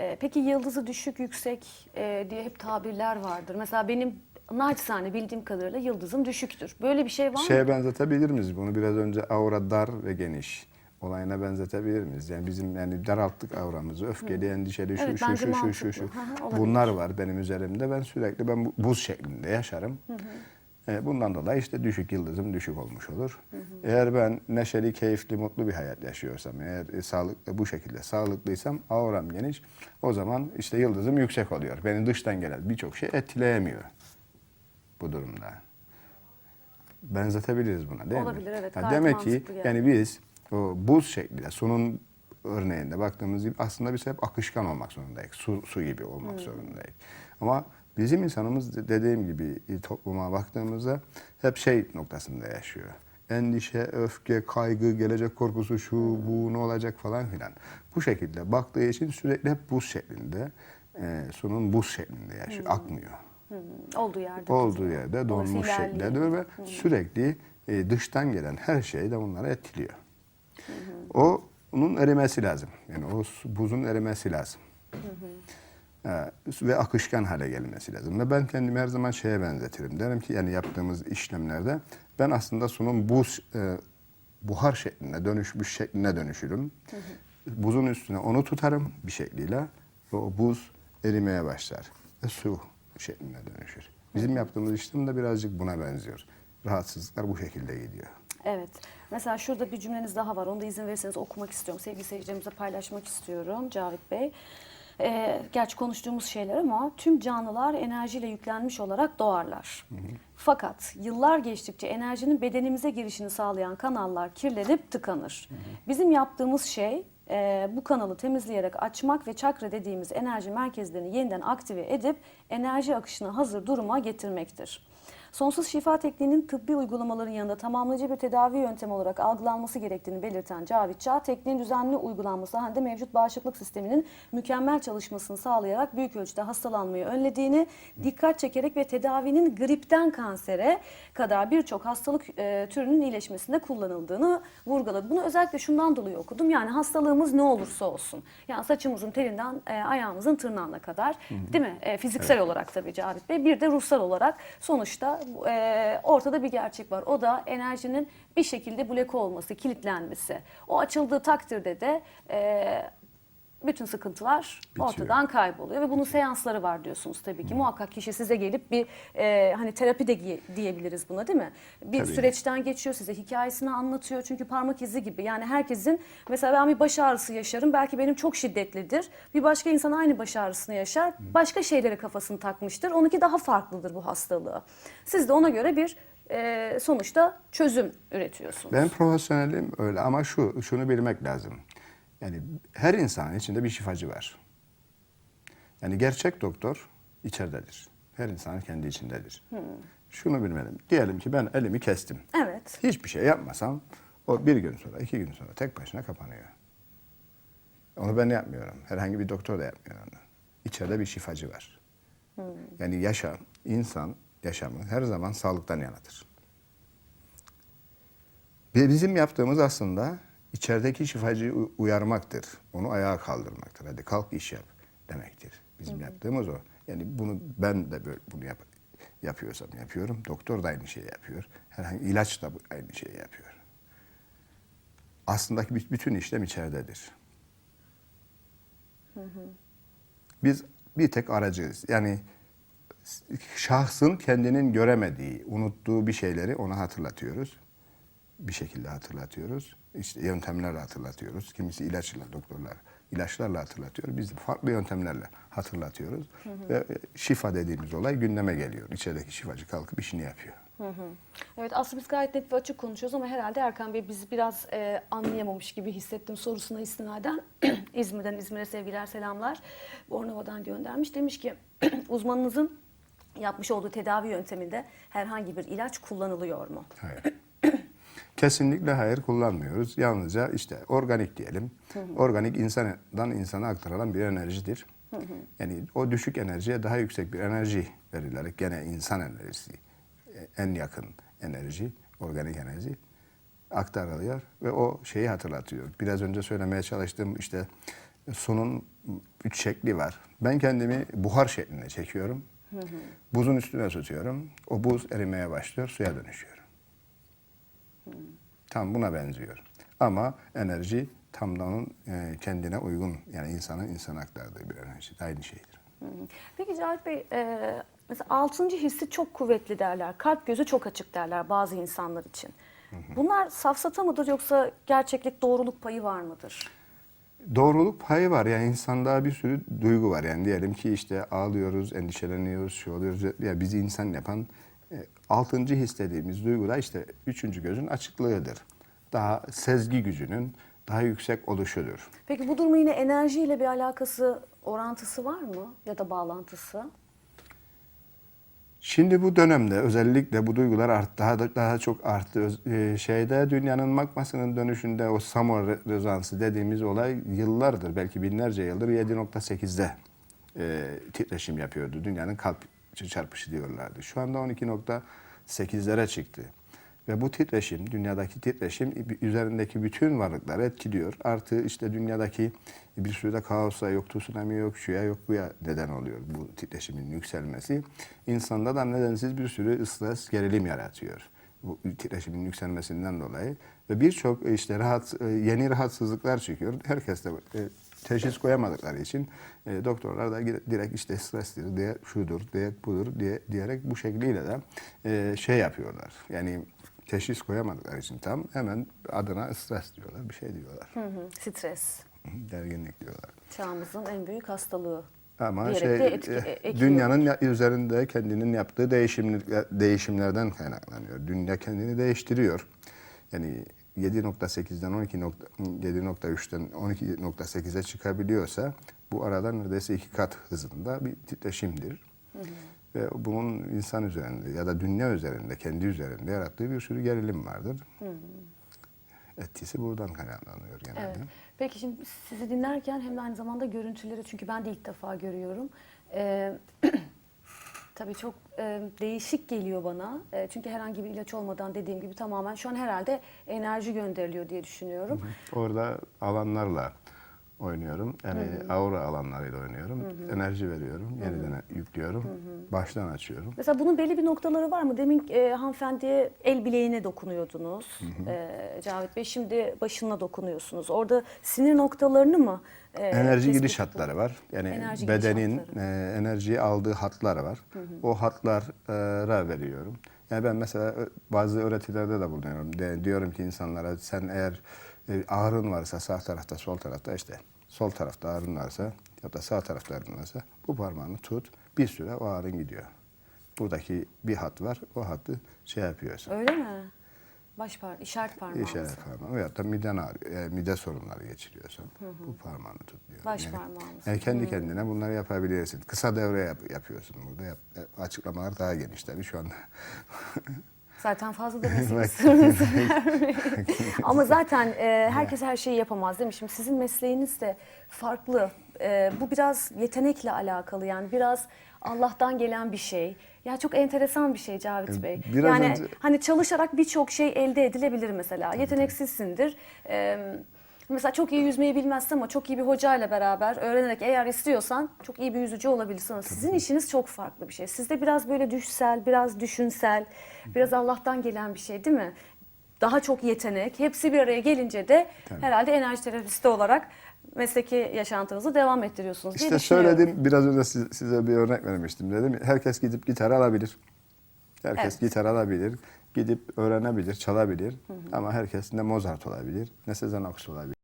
E, peki yıldızı düşük yüksek e, diye hep tabirler vardır. Mesela benim naçizane bildiğim kadarıyla yıldızım düşüktür. Böyle bir şey var mı? Şeye benzetebilir miyiz bunu? Biraz önce aura dar ve geniş olayına benzetebilir miyiz? Yani bizim yani daralttık auramızı. Öfkeli, endişeli, şu Evet, şu bence şu şu şu şu. mantıklı. Hı hı, olabilir. Bunlar var benim üzerimde. Ben sürekli ben bu- buz şeklinde yaşarım. E, Bundan dolayı işte düşük yıldızım düşük olmuş olur. Eğer ben neşeli, keyifli, mutlu bir hayat yaşıyorsam, eğer e, sağlıklı bu şekilde sağlıklıysam, auram geniş, o zaman işte yıldızım yüksek oluyor. Beni dıştan gelen birçok şey etkileyemiyor bu durumda. Benzetebiliriz buna değil Olabilir, mi? evet. Ha, demek ki yani. yani biz o buz şeklinde sunun örneğinde baktığımız gibi aslında biz hep akışkan olmak zorundayız. Su, su gibi olmak Hmm. zorundayız. Ama bizim insanımız de- dediğim gibi e, topluma baktığımızda hep şey noktasında yaşıyor. Endişe, öfke, kaygı, gelecek korkusu, şu, bu, ne olacak falan filan. Bu şekilde baktığı için sürekli hep buz şeklinde, e, sunun buz şeklinde yaşıyor. Hmm. Akmıyor. Olduğu yerde. Olduğu yerde donmuş duruyor ve sürekli e, dıştan gelen her şey de bunları etkiliyor. O onun erimesi lazım. Yani o buzun erimesi lazım. Ee, ve akışkan hale gelmesi lazım. Ve ben kendimi her zaman şeye benzetirim. Derim ki yani yaptığımız işlemlerde ben aslında sunun buz e, buhar şeklinde dönüşmüş şekline dönüşürüm. Buzun üstüne onu tutarım bir şekliyle ve o buz erimeye başlar ve su şekline dönüşür. Bizim yaptığımız işlem de birazcık buna benziyor. Rahatsızlıklar bu şekilde gidiyor. Evet. Mesela şurada bir cümleniz daha var. Onu da izin verirseniz okumak istiyorum. Sevgili seyircilerimizle paylaşmak istiyorum Cavit Bey. Ee, gerçi konuştuğumuz şeyler ama tüm canlılar enerjiyle yüklenmiş olarak doğarlar. Fakat yıllar geçtikçe enerjinin bedenimize girişini sağlayan kanallar kirlenip tıkanır. Bizim yaptığımız şey e, bu kanalı temizleyerek açmak ve çakra dediğimiz enerji merkezlerini yeniden aktive edip enerji akışını hazır duruma getirmektir. Sonsuz şifa tekniğinin tıbbi uygulamaların yanında tamamlayıcı bir tedavi yöntemi olarak algılanması gerektiğini belirten Cavit Çağ, tekniğin düzenli uygulanması halinde mevcut bağışıklık sisteminin mükemmel çalışmasını sağlayarak büyük ölçüde hastalanmayı önlediğini, dikkat çekerek ve tedavinin gripten kansere kadar birçok hastalık e, türünün iyileşmesinde kullanıldığını vurguladı. Bunu özellikle şundan dolayı okudum. Yani hastalığımız ne olursa olsun. Yani saçımızın telinden e, ayağımızın tırnağına kadar değil mi? E, fiziksel olarak tabii Cavit Bey. Bir de ruhsal olarak sonuçta e, ortada bir gerçek var. O da enerjinin bir şekilde bloke olması, kilitlenmesi. O açıldığı takdirde de e, bütün sıkıntılar Bitiyor. ortadan kayboluyor ve bunun seansları var diyorsunuz tabii ki. Muhakkak kişi size gelip bir e, hani terapi de diyebiliriz buna değil mi? Bir Tabii. süreçten geçiyor size hikayesini anlatıyor çünkü parmak izi gibi. Yani herkesin mesela ben bir baş ağrısı yaşarım belki benim çok şiddetlidir. Bir başka insan aynı baş ağrısını yaşar başka şeylere kafasını takmıştır. Onunki daha farklıdır bu hastalığı. Siz de ona göre bir e, sonuçta çözüm üretiyorsunuz. Ben profesyonelim öyle ama şu şunu bilmek lazım. Yani her insanın içinde bir şifacı var. Yani gerçek doktor içeridedir. Her insanın kendi içindedir. Şunu bilmeliyim. Diyelim ki ben elimi kestim. Evet. Hiçbir şey yapmasam o bir gün sonra, iki gün sonra tek başına kapanıyor. Onu ben yapmıyorum. Herhangi bir doktor da yapmıyor onu. İçeride bir şifacı var. Yani yaşam, insan yaşamı her zaman sağlıktan yanadır. Ve bizim yaptığımız aslında içerideki şifacıyı uyarmaktır. Onu ayağa kaldırmaktır. Hadi kalk iş yap demektir. Bizim yaptığımız o. Yani bunu ben de böyle bunu yap, yapıyorsam yapıyorum. Doktor da aynı şeyi yapıyor. Herhangi ilaç da aynı şeyi yapıyor. Aslında bü- bütün işlem içeridedir. Biz bir tek aracıyız. Yani şahsın kendinin göremediği, unuttuğu bir şeyleri ona hatırlatıyoruz. Bir şekilde hatırlatıyoruz. İşte yöntemlerle hatırlatıyoruz. Kimisi ilaçla, doktorlar ilaçlarla hatırlatıyor. Biz farklı yöntemlerle hatırlatıyoruz. Ve şifa dediğimiz olay gündeme geliyor. İçerideki şifacı kalkıp işini yapıyor. Evet aslında biz gayet net ve açık konuşuyoruz ama herhalde Erkan Bey bizi biraz e, anlayamamış gibi hissettim sorusuna istinaden. İzmir'den İzmir'e sevgiler selamlar. Bornova'dan göndermiş. Demiş ki uzmanınızın yapmış olduğu tedavi yönteminde herhangi bir ilaç kullanılıyor mu? Hayır. Kesinlikle hayır kullanmıyoruz. Yalnızca işte organik diyelim. Organik insandan insana aktarılan bir enerjidir. Yani o düşük enerjiye daha yüksek bir enerji verilerek gene insan enerjisi e, en yakın enerji, organik enerji aktarılıyor ve o şeyi hatırlatıyor. Biraz önce söylemeye çalıştığım işte sunun üç şekli var. Ben kendimi buhar şeklinde çekiyorum. Buzun üstüne tutuyorum. O buz erimeye başlıyor, suya dönüşüyor. Tam buna benziyor. Ama enerji tam da onun e, kendine uygun yani insanın insana aktardığı bir enerji. Aynı şeydir. Peki Cavit Bey, e, mesela altıncı hissi çok kuvvetli derler. Kalp gözü çok açık derler bazı insanlar için. Bunlar safsata mıdır yoksa gerçeklik, doğruluk payı var mıdır? Doğruluk payı var. Yani insanda bir sürü duygu var. Yani diyelim ki işte ağlıyoruz, endişeleniyoruz, şey oluyoruz. Ya bizi insan yapan altıncı his dediğimiz duygu da işte üçüncü gözün açıklığıdır. Daha sezgi gücünün daha yüksek oluşudur. Peki bu durumun yine enerjiyle bir alakası, orantısı var mı ya da bağlantısı? Şimdi bu dönemde özellikle bu duygular art, daha da, daha çok arttı. Öz- e, şeyde dünyanın magmasının dönüşünde o Samor re- rezonansı dediğimiz olay yıllardır belki binlerce yıldır 7.8'de e, titreşim yapıyordu. Dünyanın kalp çarpışı diyorlardı. Şu anda 12.8'lere çıktı. Ve bu titreşim, dünyadaki titreşim üzerindeki bütün varlıkları etkiliyor. Artı işte dünyadaki bir sürü de kaosa yok, tsunami yok, şuya yok, buya neden oluyor bu titreşimin yükselmesi. İnsanda da nedensiz bir sürü stres, gerilim yaratıyor. Bu titreşimin yükselmesinden dolayı. Ve birçok işte rahat, yeni rahatsızlıklar çıkıyor. Herkes de e, teşhis koyamadıkları için e, doktorlar da direkt işte strestir diye şudur diye budur diye diyerek bu şekliyle de e, şey yapıyorlar. Yani teşhis koyamadıkları için tam hemen adına stres diyorlar, bir şey diyorlar. Hı hı, stres. Gerginlik diyorlar. Çağımızın en büyük hastalığı. Ama şey etki- e, e- dünyanın ya- üzerinde kendinin yaptığı değişimler, değişimlerden kaynaklanıyor. Dünya kendini değiştiriyor. Yani 7.8'den 12 nokta- 7.3'ten 12.8'e çıkabiliyorsa bu arada neredeyse iki kat hızında bir titreşimdir. Ve bunun insan üzerinde ya da dünya üzerinde, kendi üzerinde yarattığı bir sürü gerilim vardır. Etkisi buradan kaynaklanıyor genelde. Evet. Peki şimdi sizi dinlerken hem de aynı zamanda görüntüleri çünkü ben de ilk defa görüyorum. Ee, tabii çok e, değişik geliyor bana. E, çünkü herhangi bir ilaç olmadan dediğim gibi tamamen şu an herhalde enerji gönderiliyor diye düşünüyorum. Orada alanlarla oynuyorum. Yani aura alanlarıyla oynuyorum. Enerji veriyorum. Yeniden yüklüyorum. Baştan açıyorum. Mesela bunun belli bir noktaları var mı? Demin e, hanımefendiye el bileğine dokunuyordunuz e, Cavit Bey. Şimdi başına dokunuyorsunuz. Orada sinir noktalarını mı? e, enerji ediyor? hatları var. Yani Enerji bedenin e, enerjiyi aldığı hatlar var. O hatlara veriyorum. Yani ben mesela bazı öğretilerde de bulunuyorum. De, diyorum ki insanlara sen eğer e, ağrın varsa sağ tarafta sol tarafta işte sol tarafta ağrın varsa ya da sağ tarafta ağrın varsa bu parmağını tut. Bir süre o ağrın gidiyor. Buradaki bir hat var. O hattı şey yapıyorsun. Öyle mi? Baş par işaret parmağı. İşaret parmağı veyahut da miden ağrı, e, mide sorunları geçiriyorsan bu parmağını tut diyor. Baş yani, parmağımız. Yani kendi kendine bunları yapabilirsin. Kısa devre yap- yapıyorsun burada. Yap, e, açıklamalar daha geniş tabii şu anda. Zaten fazla da vermeyin. Ama zaten e, herkes her şeyi yapamaz değil mi? Şimdi sizin mesleğiniz de farklı. E, bu biraz yetenekle alakalı yani biraz Allah'tan gelen bir şey. Ya çok enteresan bir şey Cavit Bey. biraz yani önce- hani çalışarak birçok şey elde edilebilir mesela. Yeteneksizsindir. E, mesela çok iyi yüzmeyi bilmezsin ama çok iyi bir hocayla beraber öğrenerek eğer istiyorsan çok iyi bir yüzücü olabilirsin. Ama Sizin işiniz çok farklı bir şey. Sizde biraz böyle düşsel, biraz düşünsel, biraz Allah'tan gelen bir şey değil mi? Daha çok yetenek. Hepsi bir araya gelince de herhalde enerji terapisti olarak mesleki yaşantınızı devam ettiriyorsunuz diye işte söyledim biraz önce siz- size bir örnek vermiştim dedim. Herkes gidip gitar alabilir. Herkes Evet. gitar alabilir. Gidip öğrenebilir, çalabilir. Ama herkes ne Mozart olabilir, ne Sezen Aksu olabilir.